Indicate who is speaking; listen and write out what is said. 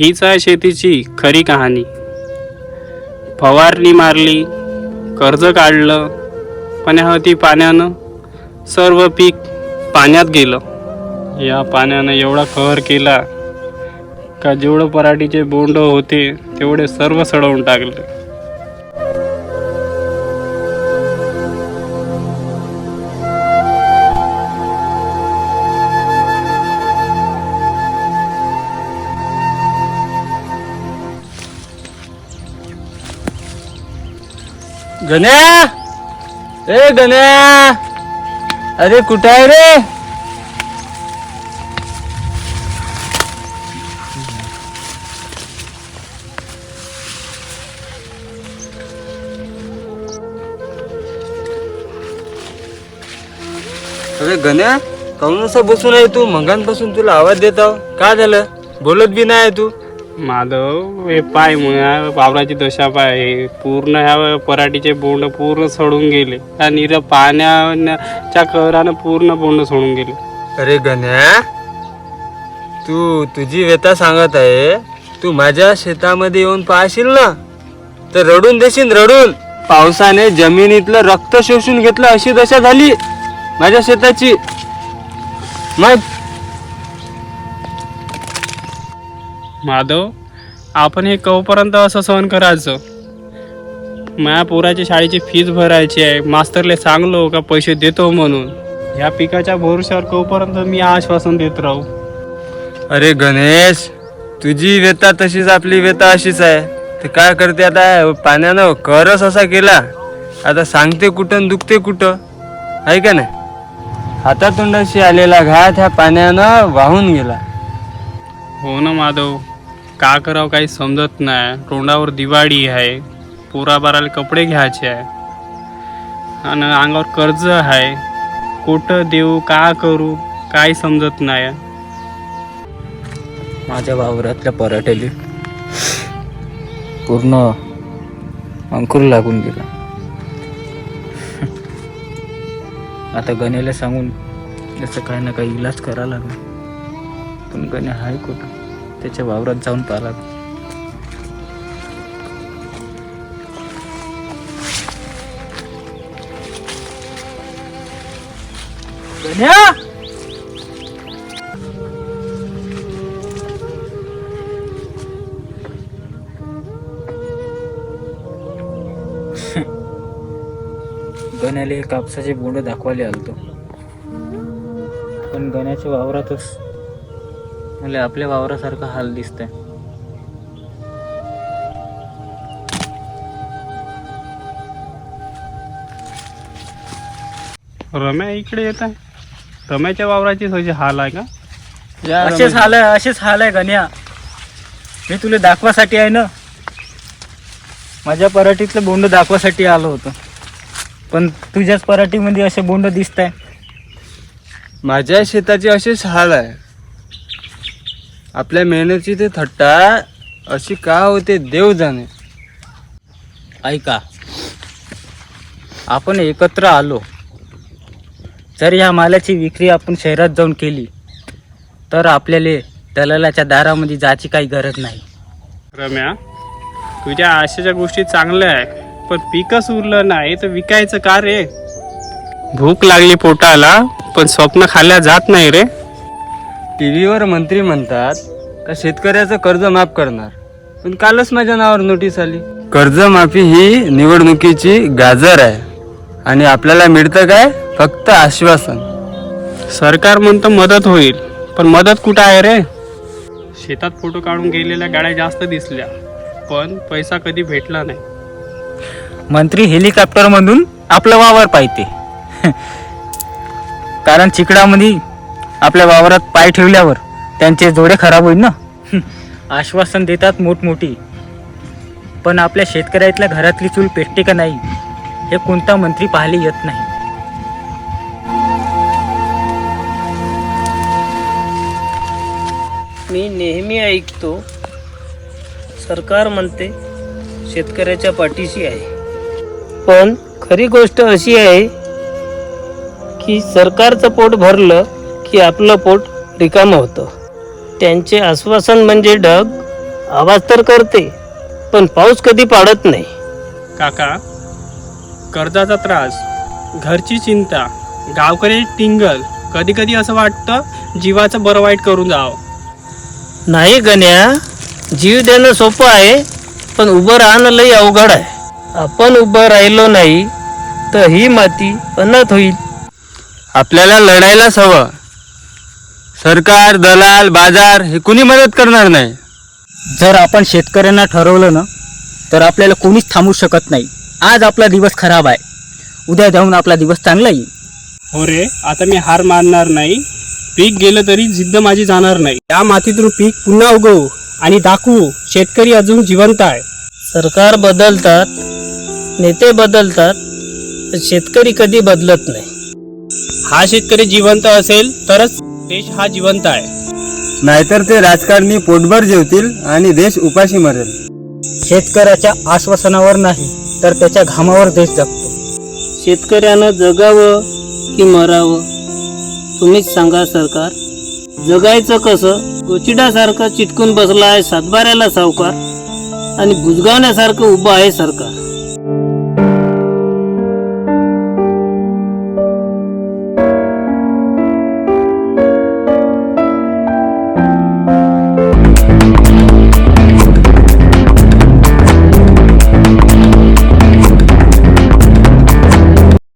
Speaker 1: हीच आहे शेतीची खरी कहाणी. फवारणी मारली कर्ज काढलं पण ती पाण्यानं सर्व पीक पाण्यात गेलं. या पाण्यानं एवढा कहर केला का जेवढं पराठीचे बोंड होते तेवढे सर्व सडवून टाकले.
Speaker 2: गण्या? ए गण्या! अरे कुठं आहे रे? अरे गण्या काऊन असं बसून आहे तू. मंगांपासून तुला आवाज देत आहो. का झालं? बोलत बी नाही तू.
Speaker 1: माधव हे पाय मग वावराची दशा पाय. पूर्ण ह्या पराठीचे बोंड पूर्ण सडून गेले. त्या निर पाण्याच्या कहरानं पूर्ण बोंड सोडून गेले.
Speaker 2: अरे गण्या तू तुझी व्यथा सांगत आहे. तू माझ्या शेतामध्ये येऊन पाहशील ना? तर रडून देशील रडून. पावसाने जमिनीतलं रक्त शोषून घेतलं अशी दशा झाली माझ्या शेताची. मग
Speaker 1: माधव आपण हे कवपर्यंत असं सहन करायचं. माझ्या पोराची शाळेची फीज भरायची आहे मास्तरले सांगलो का पैसे देतो म्हणून. ह्या पिकाच्या भरोश्यावर कवपर्यंत मी आश्वासन देत राहू.
Speaker 2: अरे गणेश तुझी व्यथा तशीच आपली व्यथा अशीच आहे. ते काय करते आता? पाण्यानं करच असा केला. आता सांगते कुठं दुखते कुठं. आहे का नाही? हातातोंडाशी आलेला घात ह्या पाण्यानं वाहून गेला.
Speaker 1: हो ना माधव. का करावं काही समजत नाही. तोंडावर दिवाळी आहे. पोराबाराला कपडे घ्यायचे आहे. आणि अंगावर कर्ज आहे. कुठं देऊ का करू काही समजत नाही.
Speaker 3: माझ्या वावरातल्या पराठ्याले पूर्ण अंकुर लागून गेला. आता गण्याला सांगून त्याचा काही ना काही इलाज करा लागला. पण गण्या आहे कुठं? त्याच्या वावरात जाऊन पाहिला गण्याला हे कापसाचे बोंड दाखवायला आलतो. पण गण्याच्या वावरातच मला आपल्या वावरासारखा हाल दिसतंय.
Speaker 1: रम्या इकडे येत आहे. रम्याच्या वावराची सगळी हाल आहे का?
Speaker 3: असेच. हाल आहे असेच हाल आहे गण्या. मी तुला दाखवासाठी आहे ना? माझ्या पराठीतलं बोंड दाखवासाठी आलो होतो. पण तुझ्याच पराठीमध्ये असे बोंड दिसत आहे
Speaker 2: माझ्या शेताचे असेच हाल आहे. आपल्या मेहनतीची ते थट्टा अशी का होते देव जाणे.
Speaker 3: ऐका. आपण एकत्र आलो. जर ह्या मालाची विक्री आपण शहरात जाऊन केली तर आपल्याला दलालाच्या दारामध्ये जायची काही गरज नाही.
Speaker 1: रम्या तुझ्या आशेच्या गोष्टी चांगल्या आहे पण पिकच उरलं नाही तर विकायचं का रे? भूक लागली पोटाला पण स्वप्न खाल्ल्या जात नाही रे.
Speaker 2: टी व्हीवर मंत्री म्हणतात का शेतकऱ्याचं कर्ज माफ करणार. पण कालच माझ्या नावावर नोटीस आली. कर्जमाफी ही निवडणुकीची गाजर आहे. आणि आपल्याला मिळतं काय? फक्त आश्वासन.
Speaker 1: सरकार म्हणतं मदत होईल. पण मदत कुठं आहे रे? शेतात फोटो काढून गेलेल्या गाड्या जास्त दिसल्या. पण पैसा कधी भेटला नाही.
Speaker 3: मंत्री हेलिकॉप्टरमधून आपलं वावर पाहते. कारण चिकडामध्ये आपल्या वावरात पाय ठेवल्यावर त्यांचे जोडे खराब होईल ना? आश्वासन देतात मोठमोठी. पण आपल्या शेतकऱ्यातल्या घरातली चूल पेटते का नाही हे कोणता मंत्री पाहायला येत नाही.
Speaker 4: मी नेहमी ऐकतो सरकार म्हणते शेतकऱ्याच्या पाठीशी आहे. पण खरी गोष्ट अशी आहे की सरकारचं पोट भरलं की आपलं पोट रिकामं होतं. त्यांचे आश्वासन म्हणजे ढग आवाज तर करते पण पाऊस कधी पाडत नाही.
Speaker 1: काका कर्जाचा त्रास घरची चिंता गावकरी टिंगल कधी कधी असं वाटतं जीवाचं बरं वाईट करून जावं.
Speaker 4: नाही गण्या जीव देणं सोपं आहे पण उभं राहणं लई अवघड आहे. आपण उभं राहिलो नाही तर ही माती अनाथ होईल.
Speaker 2: आपल्याला लढायलाच हवं. सरकार दलाल बाजार हे कुणी मदत करणार नाही?
Speaker 3: जर आपण शेतकऱ्यांना ठरवलं ना तर आपल्याला कोणीच थांबू शकत नाही. आज आपला दिवस खराब आहे. उद्या जाऊन आपला दिवस चांगला येईल.
Speaker 1: हो रे आता मी हार मानणार नाही. पीक गेलं तरी जिद्द माझी जाणार नाही. त्या मातीतून पीक पुन्हा उगवू आणि दाखवू शेतकरी अजून जिवंत आहे.
Speaker 4: सरकार बदलतात नेते बदलतात पण शेतकरी कधी बदलत नाही.
Speaker 1: हा शेतकरी जिवंत असेल तरच देश हा जिवंत आहे.
Speaker 2: नाहीतर ते राजकारणी पोटभर जेवतील आणि देश उपाशी मरेल.
Speaker 3: शेतकऱ्याच्या आश्वासनावर नाही तर त्याच्या घामावर देश जगतो.
Speaker 4: शेतकऱ्यानं जगावं की मरावं? तुम्हीच सांगा सरकार. जगायचं कसं? गोचिडासारखं चिटकून बसला आहे सातबाऱ्याला सावकार आणि बुजगावण्यासारखं उभं आहे सरकार.